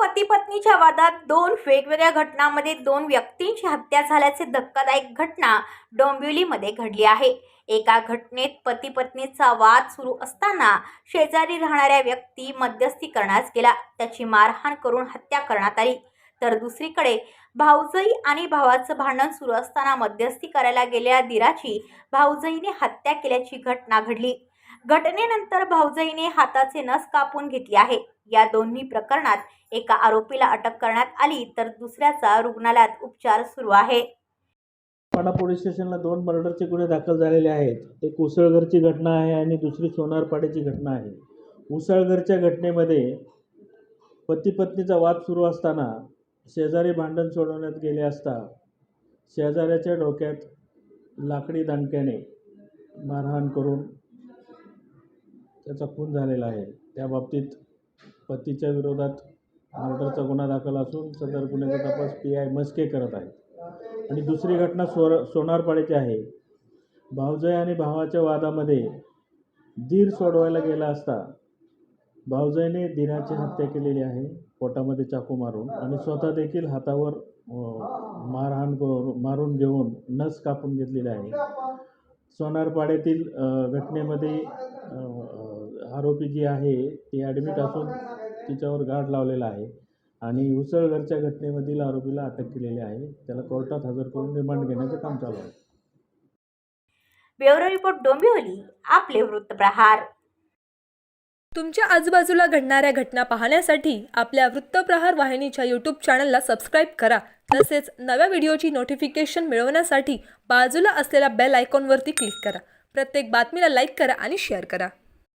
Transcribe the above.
पती पत्नीच्या वादात दोन वेगवेगळ्या घटनांमध्ये दोन व्यक्तींची हत्या झाल्याचे धक्कादायक घटना डोंबिवलीमध्ये घडली आहे. एका घटनेत पती पत्नीचा वाद सुरू असताना शेजारी राहणाऱ्या व्यक्ती मध्यस्थी करण्यास गेला. त्याची मारहाण करून हत्या करण्यात आली. तर दुसरीकडे भाऊजई आणि भावाचं भांडण सुरू असताना मध्यस्थी करायला गेलेल्या दिराची भाऊजईने हत्या केल्याची घटना घडली. घटनेनंतर भाऊजईने हाताचे नस कापून घेतली आहे. या दोन्ही प्रकरणात एका आरोपीला अटक करण्यात आली तर दुसऱ्याचा रुग्णालयात उपचार सुरू आहे. पाडा पोलीस स्टेशनला दोन मर्डरचे गुन्हे दाखल झालेले आहेत. एक उसळघरची घटना आहे आणि दुसरी सोनारपाड्याची घटना आहे. उसळघरच्या घटनेमध्ये पती पत्नीचा वाद सुरू असताना शेजारी भांडण सोडवण्यात गेले असता शेजाऱ्याच्या डोक्यात लाकडी दांडक्याने मारहाण करून त्याचा खून झालेला आहे. त्या बाबतीत पतीच्या विरोधात मर्डरचा गुन्हा दाखल असून सदर गुन्ह्याचा तपास पी आय मस्के करत आहे. आणि दुसरी घटना सोर सोनारपाड्याची आहे. भावजय आणि भावाच्या वादामध्ये दीर सोडवायला गेला असता भावजयने दिराची हत्या केलेली आहे पोटामध्ये चाकू मारून आणि स्वतः देखील हातावर मारहाण करून मारून घेऊन नस कापून घेतलेली आहे. सोनारपाड्यातील घटनेमध्ये आरोपी जी आहे ती ॲडमिट असून तिच्यावर गार्ड लावलेला आहे आणि उसळघरच्या घटनेमधील आरोपीला अटक केलेली आहे. त्याला कोर्टात हजर करून रिमांड घेण्याचं काम चालू आहे. Bureau report Dombivli. आपले वृत्तप्रहार तुमच्या आजूबाजूला घडणाऱ्या घटना पाहण्यासाठी आपल्या वृत्तप्रहार वाहिनीच्या यूट्यूब चॅनलला सबस्क्राईब करा. तसेच नव्या व्हिडिओची नोटिफिकेशन मिळवण्यासाठी बाजूला असलेल्या बेल आयकॉनवरती क्लिक करा. प्रत्येक बातमीला लाईक करा आणि शेअर करा.